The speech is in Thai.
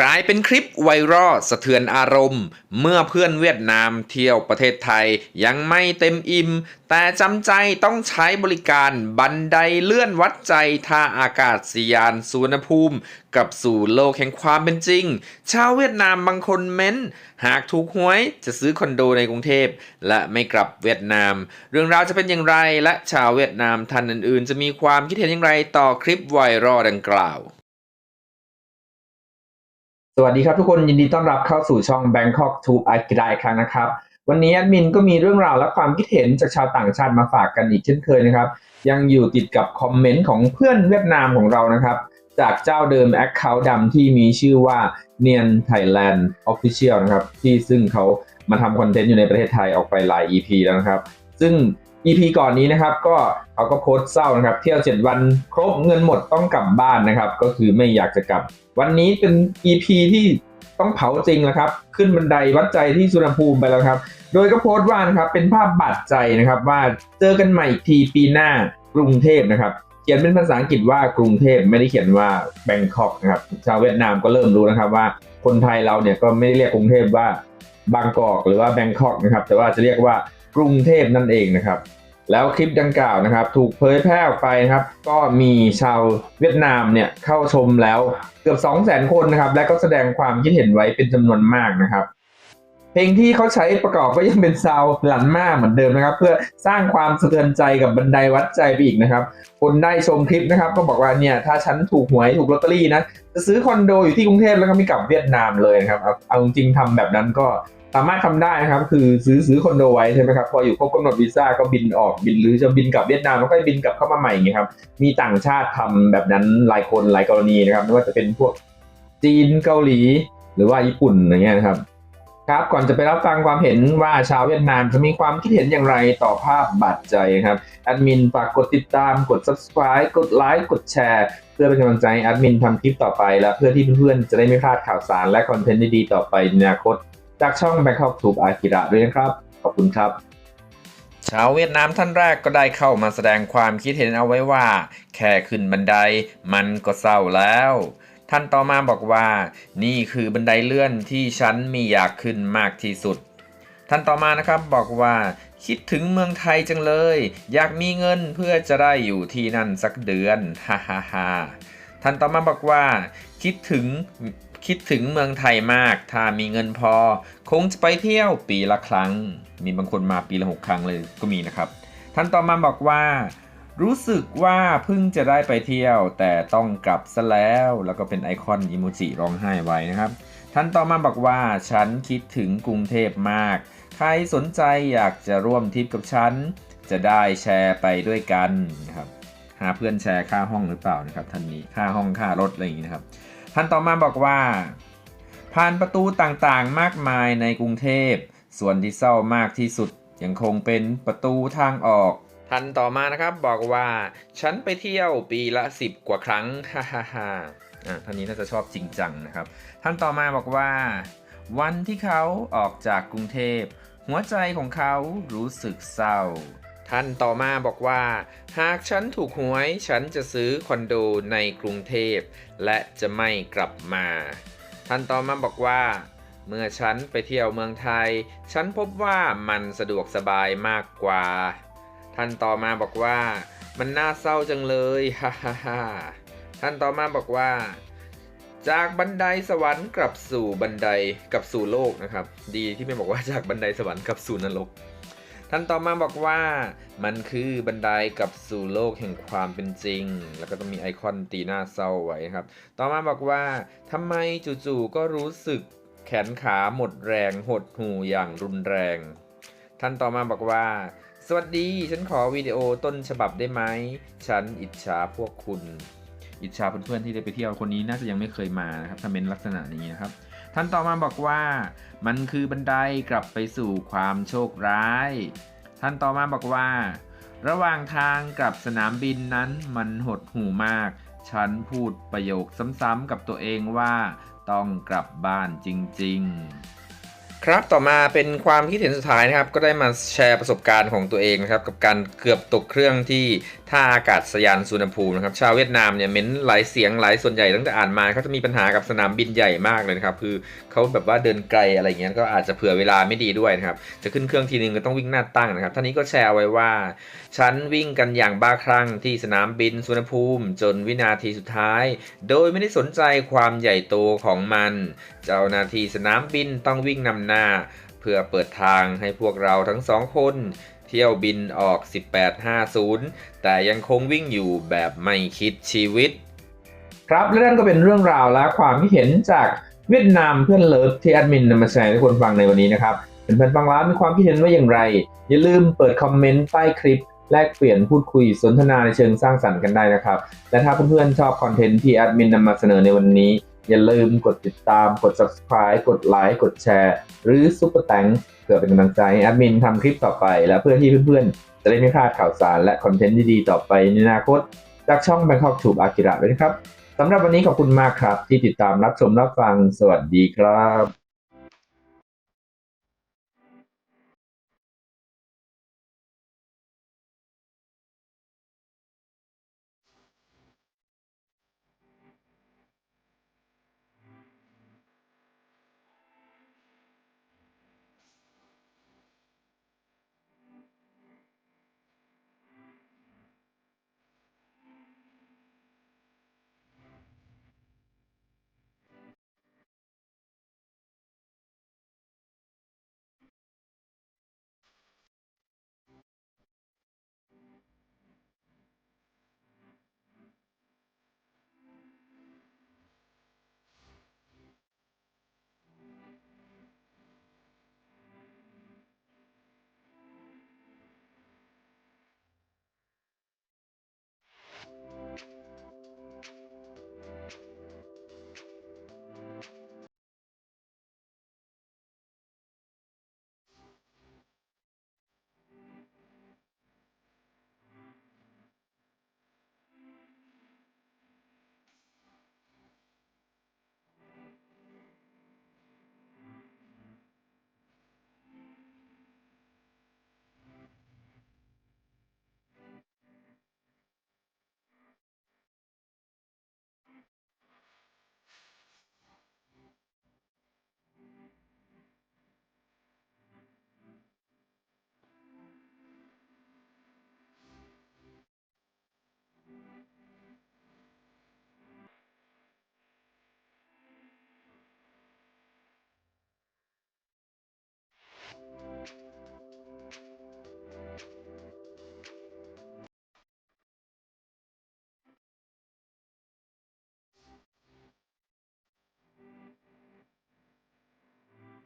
กลายเป็นคลิปไวรัลสะเทือนอารมณ์ เมื่อเพื่อนเวียดนามเที่ยวประเทศไทยยังไม่เต็มอิ่ม แต่จำใจต้องใช้บริการบันไดเลื่อนวัดใจท่าอากาศยานสุวรรณภูมิกลับสู่โลกแห่งความเป็นจริง ชาวเวียดนามบางคนเม้น หากถูกหวยจะซื้อคอนโดในกรุงเทพ และไม่กลับเวียดนาม เรื่องราวจะเป็นอย่างไรและชาวเวียดนามท่านอื่นๆ จะมีความคิดเห็นอย่างไรต่อคลิปไวรัลดังกล่าว สวัสดีครับทุกคนยินดีต้อนรับเข้าสู่ช่อง Bangkok Tube อากิได้ครั้งนะครับ วันนี้แอดมินก็มีเรื่องราวและความคิดเห็นจากชาวต่างชาติมาฝากกันอีกเช่นเคยนะครับ ยังอยู่ติดกับคอมเมนต์ของเพื่อนเวียดนามของเรานะครับ จากเจ้าเดิม Account ดำที่มีชื่อว่าเนียน Thailand Official นะครับ ที่ซึ่งเขามาทำคอนเทนต์อยู่ในประเทศไทยออกไปหลาย EP แล้วนะครับ ซึ่ง EP ก่อนนี้นะครับก็ เขาก็โพสต์เศร้านะครับ เที่ยว 7 วันครบเงินหมดต้องกลับบ้านนะครับ ก็คือไม่อยากจะกลับ วันนี้เป็น EP ที่ต้องเผาจริงแล้วครับ ขึ้นบันไดวัดใจที่สุวรรณภูมิไปแล้วครับ โดยก็โพสต์ว่านะครับเป็นภาพบาดใจนะครับว่าเจอกันใหม่อีกทีปีหน้ากรุงเทพนะครับเขียนเป็นภาษาอังกฤษว่ากรุงเทพไม่ได้เขียนว่าแบงคอกนะครับชาวเวียดนามก็เริ่มรู้นะครับว่าคนไทยเราเนี่ยก็ไม่ได้เรียกกรุงเทพว่าบางกอกหรือว่าแบงคอกนะครับแต่ว่าจะเรียกว่ากรุงเทพนั่นเองนะครับ แล้วคลิปดังกล่าวนะครับ ถูกเผยแพร่ออกไปนะครับ ก็มีชาวเวียดนามเนี่ยเข้าชมแล้วเกือบ 2 0 0 0 0 0 คนนะครับ และก็แสดงความคิดเห็นไว้เป็นจำนวนมากนะครับ เพลงที่เขาใช้ประกอบก็ยังเป็นซาวหลันมากเหมือนเดิมนะครับ เพื่อสร้างความสะเทือนใจกับบันไดวัดใจไปอีกนะครับ คนได้ชมคลิปนะครับ ก็บอกว่าเนี่ยถ้าฉันถูกหวยถูกลอตเตอรี่นะจะซื้อคอนโดอยู่ที่กรุงเทพแล้วก็ไม่กลับเวียดนามเลยนะครับเอาจริงๆทำแบบนั้นก็ สามารถทำได้นะครับ คือซื้อซื้อคอนโดไว้ใช่ไหมครับพออยู่ครบกำหนดวีซ่าก็บินออกบินหรือจะบินกลับเวียดนามแล้วก็บินกลับเข้ามาใหม่อย่างเงี้ยครับมีต่างชาติทำแบบนั้นหลายคนหลายกรณีนะครับไม่ว่าจะเป็นพวกจีนเกาหลี หรือว่าญี่ปุ่นอย่างเงี้ยนะครับครับก่อนจะไปรับฟังความเห็นว่าชาวเวียดนามจะมีความคิดเห็นอย่างไรต่อภาพบาดใจครับแอดมินฝากกดติดตามกด subscribe กดไลค์กดแชร์ เพื่อเป็นกำลังใจให้แอดมินทำคลิปต่อไปและเพื่อที่เพื่อนๆจะได้ไม่พลาดข่าวสารและคอนเทนต์ดีๆต่อไปในอนาคต จากช่อง Bangkok Tube อากิระด้วยนะครับ ขอบคุณครับชาวเวียดนามท่านแรกก็ได้เข้ามาแสดงความคิดเห็นเอาไว้ว่า แค่ขึ้นบันไดมันก็เศร้าแล้ว ท่านต่อมาบอกว่า นี่คือบันไดเลื่อนที่ฉันมีอยากขึ้นมากที่สุด ท่านต่อมานะครับบอกว่า คิดถึงเมืองไทยจังเลย อยากมีเงินเพื่อจะได้อยู่ที่นั่นสักเดือนฮ่าฮ่าฮ่าท่านต่อมาบอกว่า คิดถึงคิดถึงเมืองไทยมาก ถ้ามีเงินพอ คงจะไปเที่ยวปีละครั้ง มีบางคนมาปีละหกครั้งเลยก็มีนะครับ ท่านต่อมาบอกว่า รู้สึกว่าเพิ่งจะได้ไปเที่ยว แต่ต้องกลับซะแล้ว แล้วก็เป็นไอคอนอิโมจิร้องไห้ไว้นะครับ ท่านต่อมาบอกว่า ฉันคิดถึงกรุงเทพมาก ใครสนใจอยากจะร่วมทริปกับฉัน จะได้แชร์ไปด้วยกันนะครับ หาเพื่อนแชร์ค่าห้องหรือเปล่านะครับท่านนี้ ค่าห้องค่ารถอะไรอย่างนี้นะครับ ท่านต่อมาบอกว่า ผ่านประตูต่างๆมากมายในกรุงเทพ ส่วนที่เศร้ามากที่สุดยังคงเป็นประตูทางออก ท่านต่อมานะครับบอกว่า ฉันไปเที่ยวปีละสิบกว่าครั้งฮ่าฮ่าฮ่าอ่าท่านนี้น่าจะชอบจริงจังนะครับ ท่านต่อมาบอกว่า วันที่เขาออกจากกรุงเทพ หัวใจของเขารู้สึกเศร้า ท่านต่อมาบอกว่า หากฉันถูกหวย ฉันจะซื้อคอนโดในกรุงเทพ และจะไม่กลับมา ท่านต่อมาบอกว่า เมื่อฉันไปเที่ยวเมืองไทย ฉันพบว่ามันสะดวกสบายมากกว่า ท่านต่อมาบอกว่า มันน่าเศร้าจังเลยฮ่าฮ่าฮ่าท่านต่อมาบอกว่า จากบันไดสวรรค์กลับสู่บันไดกลับสู่โลกนะครับ ดีที่ไม่บอกว่าจากบันไดสวรรค์กลับสู่นรก ท่านต่อมาบอกว่ามันคือบันไดกับสู่โลกแห่งความเป็นจริง แล้วก็ต้องมีไอคอนตีหน้าเศร้าไว้ครับ ต่อมาบอกว่าทำไมจู่ๆก็รู้สึกแขนขาหมดแรงหดหูอย่างรุนแรง ท่านต่อมาบอกว่า สวัสดี ฉันขอวิดีโอต้นฉบับได้ไหม ฉันอิจฉาพวกคุณ อิจฉาเพื่อนๆที่ได้ไปเที่ยวคนนี้น่าจะยังไม่เคยมานะครับถ้าเป็นลักษณะนี้นะครับ ท่านต่อมาบอกว่า มันคือบันไดกลับไปสู่ความโชคร้าย ท่านต่อมาบอกว่า ระหว่างทางกลับสนามบินนั้นมันหดหูมาก ฉันพูดประโยคซ้ำๆกับตัวเองว่า ต้องกลับบ้านจริง ๆครับต่อมาเป็นความคิดเห็นสุดท้ายนะครับ ก็ได้มาแชร์ประสบการณ์ของตัวเองนะครับ กับการเกือบตกเครื่องที่ท่าอากาศยานสุวรรณภูมินะครับ ชาวเวียดนามเนี่ยเม้นหลายเสียงหลายส่วนใหญ่ตั้งแต่อ่านมาเขาจะมีปัญหากับสนามบินใหญ่มากเลยนะครับ คือเขาแบบว่าเดินไกลอะไรเงี้ยก็อาจจะเผื่อเวลาไม่ดีด้วยนะครับ จะขึ้นเครื่องทีนึงก็ต้องวิ่งหน้าตั้งนะครับ ท่านนี้ก็แชร์ไว้ว่า ฉันวิ่งกันอย่างบ้าคลั่งที่สนามบินสุวรรณภูมิ จนวินาทีสุดท้าย โดยไม่ได้สนใจความใหญ่โตของมัน เจ้าหน้าที่สนามบินต้องวิ่งนำหน้า เพื่อเปิดทางให้พวกเราทั้งสองคน เที่ยวบินออก 1850 แต่ยังคงวิ่งอยู่แบบไม่คิดชีวิต ครับและนั่นก็เป็นเรื่องราวและความคิดเห็นจากเวียดนามเพื่อนเลิฟที่แอดมินนำมาแชร์ให้คนฟังในวันนี้นะครับเป็นเพื่อนฟังแล้วมีความคิดเห็นว่าอย่างไร อย่าลืมเปิดคอมเมนต์ใต้คลิปแลกเปลี่ยนพูดคุยสนทนาในเชิงสร้างสรรค์กันได้นะครับ และถ้าเพื่อนๆชอบคอนเทนต์ที่แอดมินนำมาเสนอในวันนี้ อย่าลืมกดติดตาม กด subscribe กดไลค์ กดแชร์ หรือซุปเปอร์แตงเพื่อเป็นกำลังใจให้แอดมินทำคลิปต่อไป และเพื่อที่เพื่อนๆ จะได้ไม่พลาดข่าวสารและคอนเทนต์ดีๆ ต่อไปในอนาคต จากช่อง Bangkok Tube Akira ด้วยนะครับสำหรับวันนี้ขอบคุณมากครับ ที่ติดตามรับชมรับฟัง สวัสดีครับ